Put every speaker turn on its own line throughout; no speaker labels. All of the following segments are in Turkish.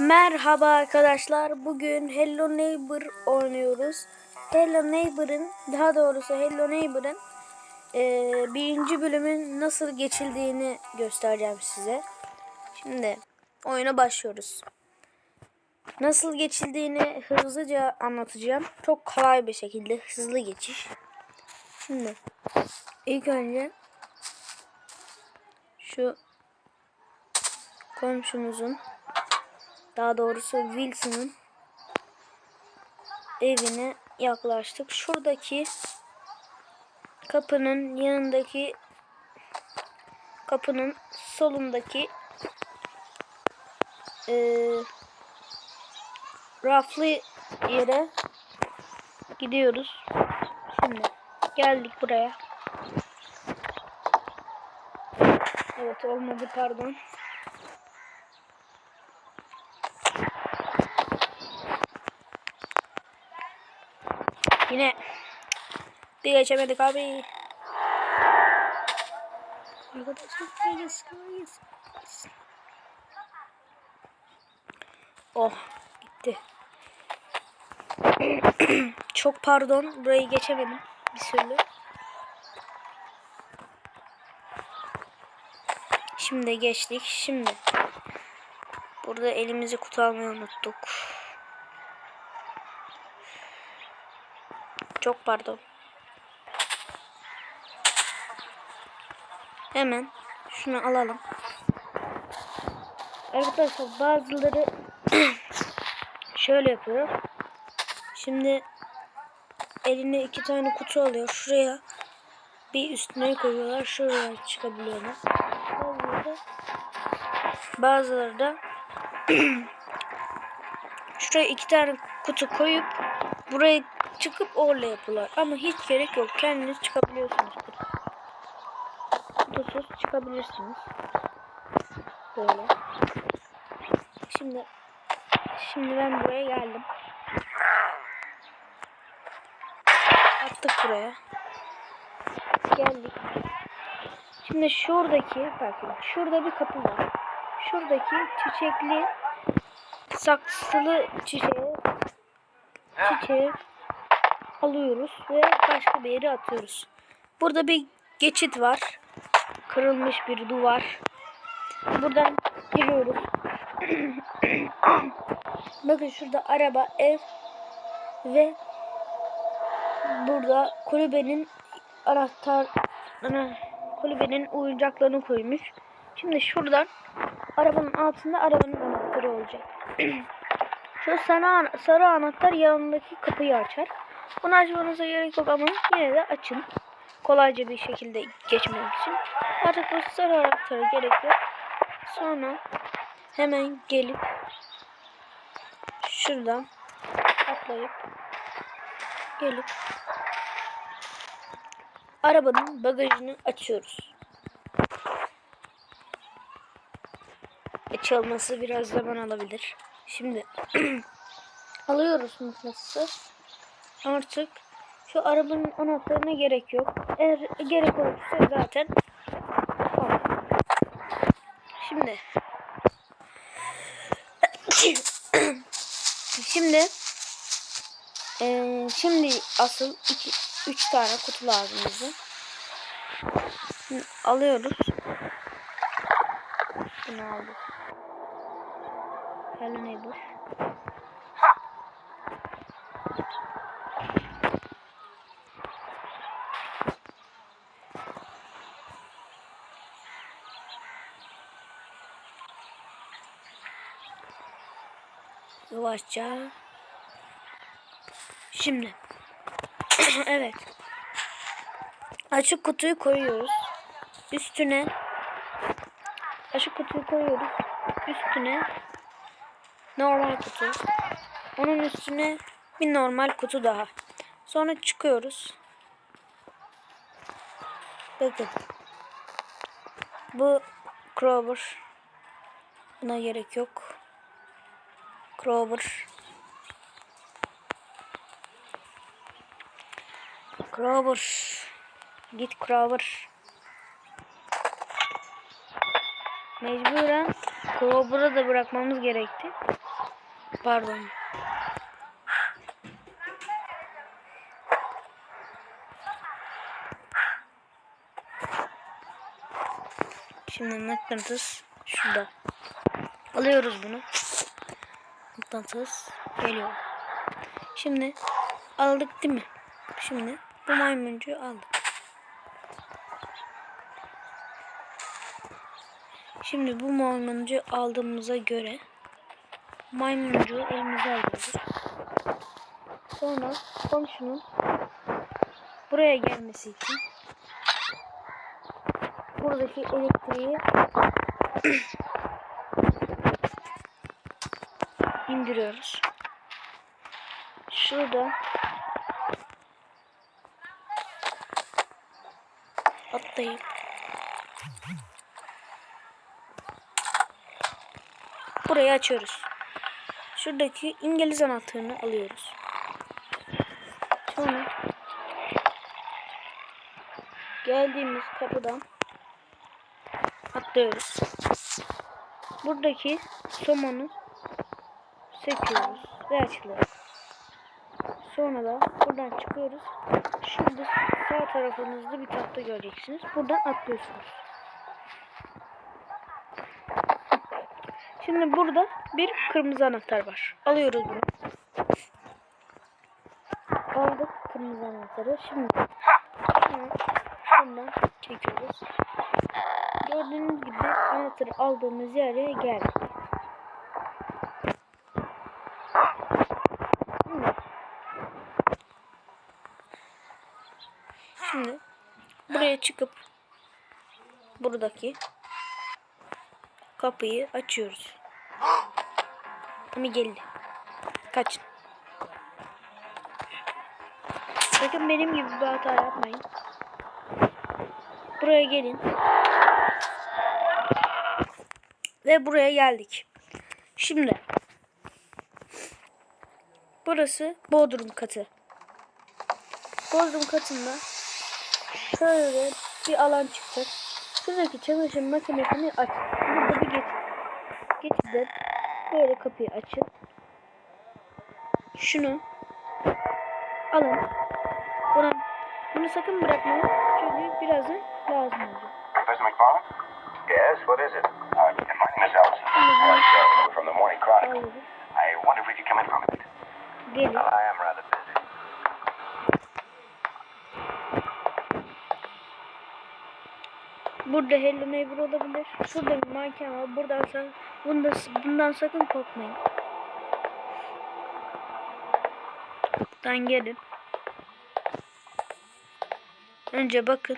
Merhaba arkadaşlar. Bugün Hello Neighbor oynuyoruz. Hello Neighbor'ın daha doğrusu Hello Neighbor'ın eee, birinci bölümün nasıl geçildiğini göstereceğim size. Şimdi oyuna başlıyoruz. Nasıl geçildiğini hızlıca anlatacağım. Çok kolay bir şekilde hızlı geçiş. Şimdi ilk önce şu komşumuzun daha doğrusu Wilson'ın evine yaklaştık. Şuradaki kapının yanındaki kapının solundaki eee raflı yere gidiyoruz. Şimdi geldik buraya. Evet olmadı pardon. Yine bir geçemedik abi. Oh gitti. Çok pardon burayı geçemedim bir türlü. Şimdi geçtik. Şimdi burada elimizi kutu almayı unuttuk. Çok pardon. Hemen şunu alalım. Arkadaşlar bazıları şöyle yapıyor. Şimdi eline iki tane kutu alıyor. Şuraya bir üstüne koyuyorlar. Şuraya çıkabiliyorlar. Bazıları da, bazıları da şuraya iki tane kutu koyup buraya çıkıp orla yapıyorlar. Ama hiç gerek yok. Kendiniz çıkabiliyorsunuz. Kutusuz çıkabilirsiniz. Böyle. Şimdi şimdi ben buraya geldim. Attık buraya. Geldik. Şimdi şuradaki bakın şurada bir kapı var. Şuradaki çiçekli saksılı çiçeği çiçeği alıyoruz ve başka bir yere atıyoruz. Burada bir geçit var. Kırılmış bir duvar. Buradan giriyoruz. Bakın şurada araba, ev ve burada kulübenin anahtar ana, kulübenin oyuncaklarını koymuş. Şimdi şuradan arabanın altında arabanın anahtarı olacak. Şu sarı, sarı anahtar yanındaki kapıyı açar. Bunu açmanıza gerek yok ama yine de açın. Kolayca bir şekilde geçmek için. Artık bu sarı anahtara gerek yok. Sonra hemen gelip şuradan atlayıp gelip arabanın bagajını açıyoruz. Açılması biraz zaman alabilir. Şimdi alıyoruz mıknatısı. Artık şu arabanın anahtarına gerek yok. Eğer gerek olursa zaten. Şimdi şimdi eee, şimdi asıl iki, üç tane kutu lazım bize. Şimdi alıyoruz. Bunu aldık. Hello neighbor. Yavaşça. Şimdi. evet. Açık kutuyu koyuyoruz. Üstüne açık kutuyu koyuyoruz. Üstüne normal kutu. Onun üstüne bir normal kutu daha. Sonra çıkıyoruz. Bakın. Bu Crowbar. Buna gerek yok. Crowbar. Crowbar. Git Crowbar. Mecburen Kova burada bırakmamız gerekti. Pardon. Şimdi mıknatıs şurada. Alıyoruz bunu. Mıknatıs geliyor. Şimdi aldık değil mi? Şimdi bu maymuncuğu aldık. Şimdi bu maymuncuğu aldığımıza göre maymuncuğu elimize alıyoruz. Sonra komşunun buraya gelmesi için buradaki elektriği indiriyoruz. Şurada atlayıp burayı açıyoruz. Şuradaki İngiliz anahtarını alıyoruz. Sonra geldiğimiz kapıdan atlıyoruz. Buradaki somonu söküyoruz ve açılıyor. Sonra da buradan çıkıyoruz. Şurada sağ tarafınızda bir tahta göreceksiniz. Buradan atlıyorsunuz. Şimdi burada bir kırmızı anahtar var. Alıyoruz bunu. Aldık kırmızı anahtarı. Şimdi şunu şundan çekiyoruz. Gördüğünüz gibi anahtarı aldığımız yere geldik. Şimdi, şimdi buraya çıkıp buradaki kapıyı açıyoruz. Ama geldi. Kaçın. Sakın benim gibi bir hata yapmayın. Buraya gelin. Ve buraya geldik. Şimdi. Burası Bodrum katı. Bodrum katında şöyle bir alan çıkacak. Şuradaki çamaşır makinesini aç. Burada bir geç. Geçiden böyle kapıyı açın. Şunu alın. Bunu, bunu sakın bırakmayın. Çünkü birazdan lazım olacak.
McFarland? Yes, what is it? Uh, my name is.
Mhm.
Uh, from the Morning Chronicle. I wonder if we could come in for a minute.
Gelin.
I am rather busy.
Burada Hello Neighbor olabilir. Şurada bir manken var. Buradan, sa- bunda, bundan sakın korkmayın. Buradan gelin. Önce bakın.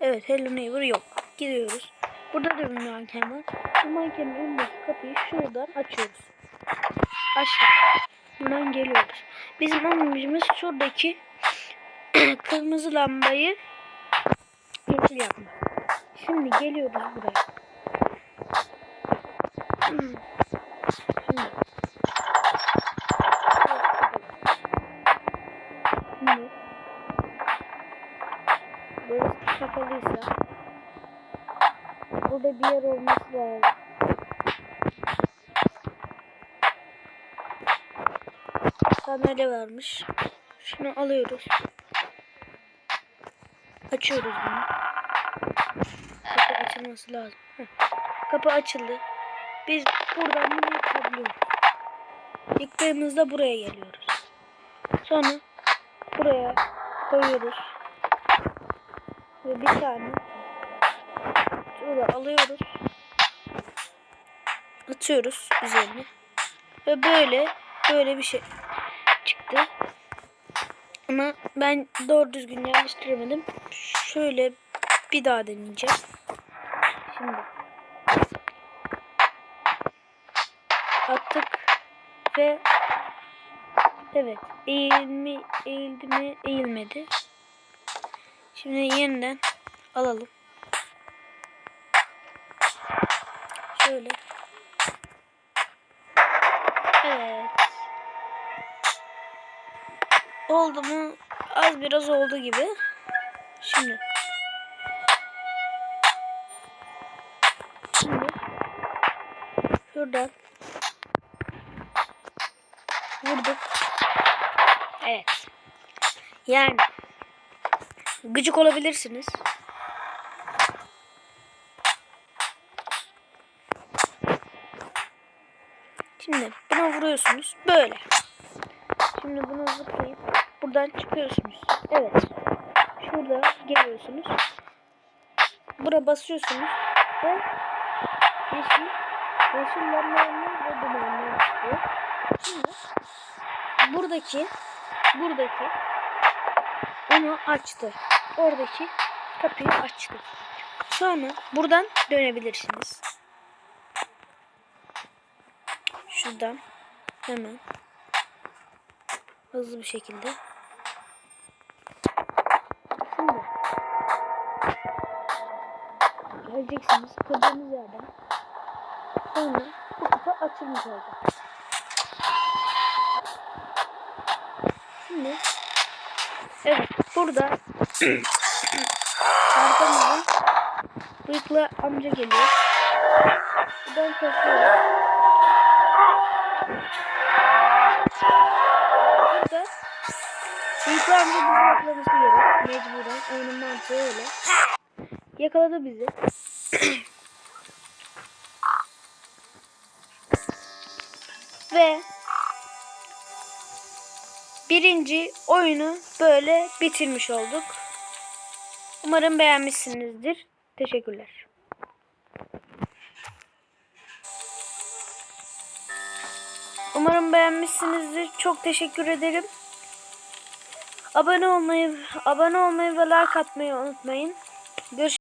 Evet Hello Neighbor yok. Gidiyoruz. Burada da bir manken var. Bu mankenin önündeki kapıyı şuradan açıyoruz. Aşağı. Buradan geliyoruz. Bizim amacımız şuradaki kırmızı lambayı yeşil yapmak. Şimdi geliyoruz buraya. Burası kapalıysa burada bir yer olması lazım. Kamera varmış. Şunu alıyoruz. Açıyoruz bunu. Açılması lazım. Heh. Kapı açıldı. Biz buradan bunu yıkabiliyoruz. Yıktığımızda buraya geliyoruz. Sonra buraya koyuyoruz. Ve bir tane şurada alıyoruz. Atıyoruz üzerine. Ve böyle böyle bir şey çıktı. Ama ben doğru düzgün yerleştiremedim. Şöyle bir daha deneyeceğim. Şimdi attık ve evet eğilmi eğildi mi eğilmedi. Şimdi yeniden alalım. Şöyle. Evet. Oldu mu? Az biraz oldu gibi. Şimdi. Şimdi Şuradan. Evet. Yani gıcık olabilirsiniz. Şimdi buna vuruyorsunuz. Böyle. Şimdi bunu zıplayıp buradan çıkıyorsunuz. Evet. Şurada geliyorsunuz. Bura basıyorsunuz ve yeşil yeşil ve dumanlar çıkıyor. Şimdi buradaki buradaki onu açtı. Oradaki kapıyı açtı. Sonra buradan dönebilirsiniz. Şuradan hemen hızlı bir şekilde. Şimdi geleceksiniz kırdığınız yerden. Sonra bu kapı açılmış olacak. Şimdi evet burada arkamızda bıyıklı amca geliyor. Buradan koşuyoruz. Burada bıyıklı amca bizi yakalaması gerek. Mecburen oyunun mantığı öyle. Yakaladı bizi. Ve birinci oyunu böyle bitirmiş olduk. Umarım beğenmişsinizdir. Teşekkürler. Umarım beğenmişsinizdir. Çok teşekkür ederim. Abone olmayı, abone olmayı ve like atmayı unutmayın. Görüşürüz.